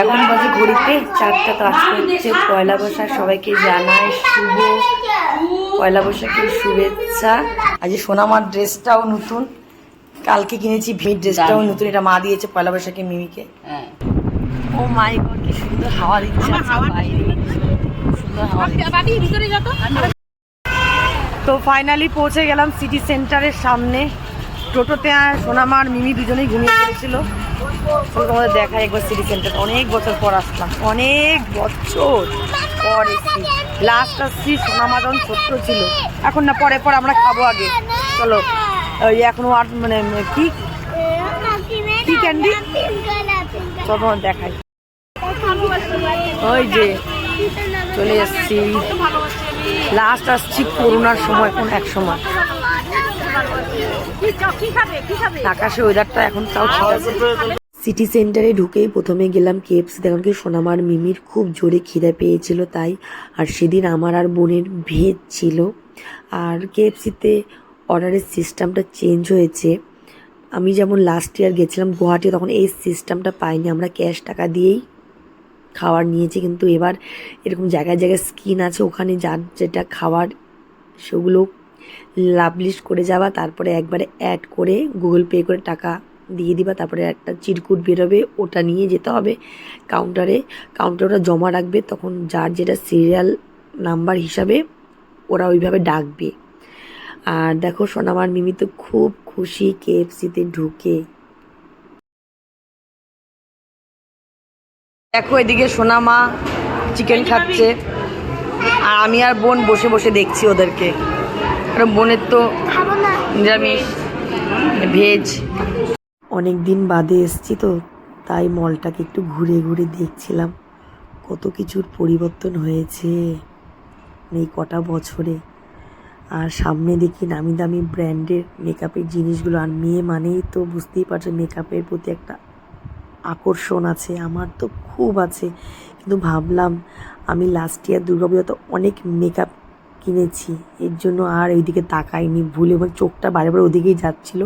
এখন বাজে ঘড়িতে চারটা কাজ করছে পয়লা বৈশাখ সবাইকে জানায় শুভ পয়লা বৈশাখের শুভেচ্ছা। আজ সোনামার ড্রেসটাও নতুন। কালকে কিনেছি ভিড় ড্রেসটাও নতুন। এটা মা দিয়েছে পয়লা বৈশাখে মিমিকে। হ্যাঁ। ও মাই গড কি সুন্দর হাওয়া দিচ্ছে সুন্দর হাওয়া দিচ্ছে। তো। ফাইনালি পৌঁছে গেলাম সিটি সেন্টারের সামনে। টোটোতে আর সোনামার মিমি দুজনেই ঘুমিয়ে পড়েছিল। তোমাদের দেখাই একবার সিটি সেন্টার। অনেক বছর পর আসলাম। অনেক বছর পর এসছি। লাস্ট আসছি, সোনামা যখন ছোট্ট ছিল। এখন না পরে পর আমরা খাব আগে। চলো ওই এখনও আর মানে কি? কি ক্যান্ডি চলো তোমাদের দেখাই। ওই যে, চলে এসছি। লাস্ট আসছি, করোনার সময় কোন এক সময়। ওয়েদারটা এখন তাও সিটি সেন্টারে ঢুকেই প্রথমে গেলাম কেএফসি তখন কি সোনামার মিমির খুব জোরে খিদে পেয়েছিল তাই আর সেদিন আমার আর বোনের ভেজ ছিল। আর কেএফসিতে অর্ডারের সিস্টেমটা চেঞ্জ হয়েছে। আমি যেমন লাস্ট ইয়ার গেছিলাম গুয়াহাটি তখন এই সিস্টেমটা পাইনি। আমরা ক্যাশ টাকা দিয়েই খাবার নিয়েছি কিন্তু এবার এরকম জায়গায় জায়গায় স্কিন আছে ওখানে যার যেটা খাবার সেগুলো লাভলিশ করে যাওয়া তারপরে একবারে অ্যাড করে গুগল পে করে টাকা দিয়ে দিবা তারপরে একটা চিরকুট বেরোবে ওটা নিয়ে যেতে হবে কাউন্টারে কাউন্টারে ওটা জমা রাখবে তখন যার যেটা সিরিয়াল নাম্বার হিসাবে ওরা ওইভাবে ডাকবে। আর দেখো সোনামার মিমি তো খুব খুশি কেএফসিতে ঢুকে। দেখো এদিকে সোনামা চিকেন খাচ্ছে। আর আমি আর বোন বসে বসে দেখছি ওদেরকে। কারণ বোনের তো নিরামিষ ভেজ। অনেক দিন বাদে এসছি তো তাই মলটাকে একটু ঘুরে ঘুরে দেখছিলাম। কত কিছুর পরিবর্তন হয়েছে এই কটা বছরে। আর সামনে দেখি নামি দামি ব্র্যান্ডের মেকআপের জিনিসগুলো আর মেয়ে মানেই তো বুঝতেই পারছ মেকআপের প্রতি একটা আকর্ষণ আছে আমার তো খুব আছে। কিন্তু ভাবলাম আমি লাস্ট ইয়ার দুর্গাপূজাতে অনেক মেকআপ কিনেছি। এর জন্য আর এইদিকে তাকাইনি, ভুলে মানে চোখটা বারে বারে ওদিকেই যাচ্ছিল।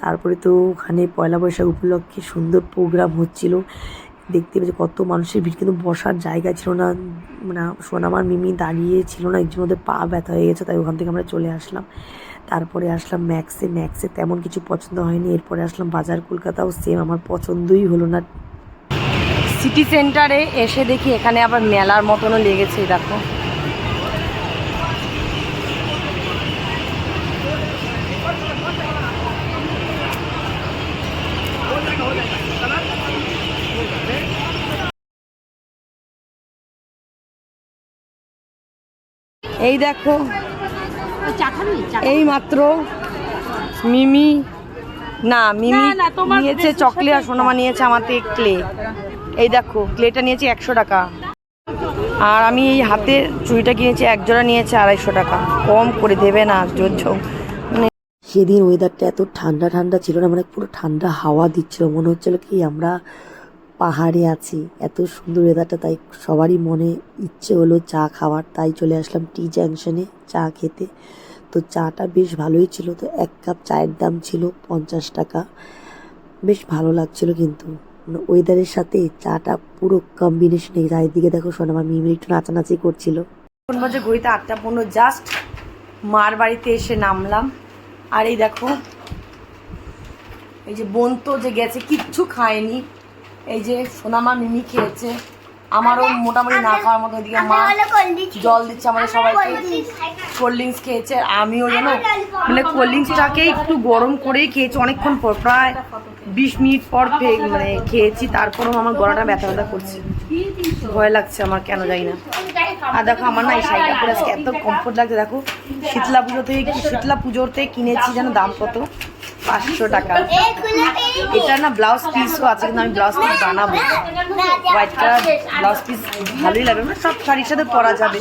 তারপরে তো ওখানে পয়লা বৈশাখ উপলক্ষে সুন্দর প্রোগ্রাম হচ্ছিল। দেখতে পেয়েছি কত মানুষের ভিড়, কিন্তু বসার জায়গা ছিল না। মানে সোনামার মিমি দাঁড়িয়ে ছিল না একজন ওদের পা ব্যথা হয়ে গেছে, তাই ওখান থেকে আমরা চলে আসলাম। তারপরে আসলাম ম্যাক্সে ম্যাক্সে তেমন কিছু পছন্দ হয়নি। এরপরে আসলাম বাজার, কলকাতাও সেম আমার পছন্দই হলো না। সিটি সেন্টারে এসে দেখি এখানে আবার মেলার মতনও লেগেছে, দেখো। এই দেখো। এই মাত্র মিমি না মিমি নিয়েছে চকলেট আর সোনামা নিয়েছে আমার থেকে ক্লে। এই দেখো ক্লেটা নিয়েছে একশো টাকা। আর আমি এই হাতে চুড়িটা কিনেছি এক জোড়া নিয়েছে আড়াইশো টাকা। কম করে দেবে না জোর মানে সেদিন ওয়েদারটা এত ঠান্ডা ঠান্ডা ছিল না মানে পুরো ঠান্ডা হাওয়া দিচ্ছিল। মনে হচ্ছিল কি আমরা পাহাড়ে আছি। এত সুন্দর ওয়েদারটা তাই সবারই মনে ইচ্ছে হলো চা খাওয়ার। তাই চলে আসলাম টি জাংশনে চা খেতে। তো চাটা বেশ ভালোই ছিল। তো এক কাপ চায়ের দাম ছিল পঞ্চাশ টাকা। বেশ ভালো লাগছিল কিন্তু। মানে ওয়েদারের সাথে চাটা পুরো কম্বিনেশনে চারিদিকে দেখো শোনো, আমার মিমি একটু নাচানাচি করছিল। কোন বাজে ঘড়িতে আটটা পনেরো। জাস্ট মার বাড়িতে এসে নামলাম। আর এই দেখো, এই যে বোন তো যে গেছে, কিচ্ছু খায়নি। এই যে সোনামা মিমি খেয়েছে। আমারও মোটামুটি না খাওয়ার মতো এদিকে মা জল দিচ্ছে আমাদের সবাইকে। কোল্ড ড্রিঙ্কস খেয়েছে আমিও যেন মানে কোল্ড ড্রিঙ্কসটাকে একটু গরম করেই খেয়েছি, অনেকক্ষণ পর, প্রায় বিশ মিনিট পর মানে খেয়েছি, তারপরেও আমার গলাটা ব্যথা ব্যথা করছে। ভয় লাগছে আমার, কেন জানি না। আর দেখো, আমার না এই শাড়িটা পরে আজকে এত কমফোর্ট লাগছে, দেখো, শীতলা পুজো থেকে শীতলা থেকে কিনেছি যেন দাম কত। পাঁচশো টাকা। এটা না ব্লাউজ পিসও আছে কিন্তু আমি ব্লাউজ পিস বানাবো। হোয়াইট কালার ব্লাউজ পিস ভালোই লাগবে মানে সব শাড়ির সাথে পরা যাবে।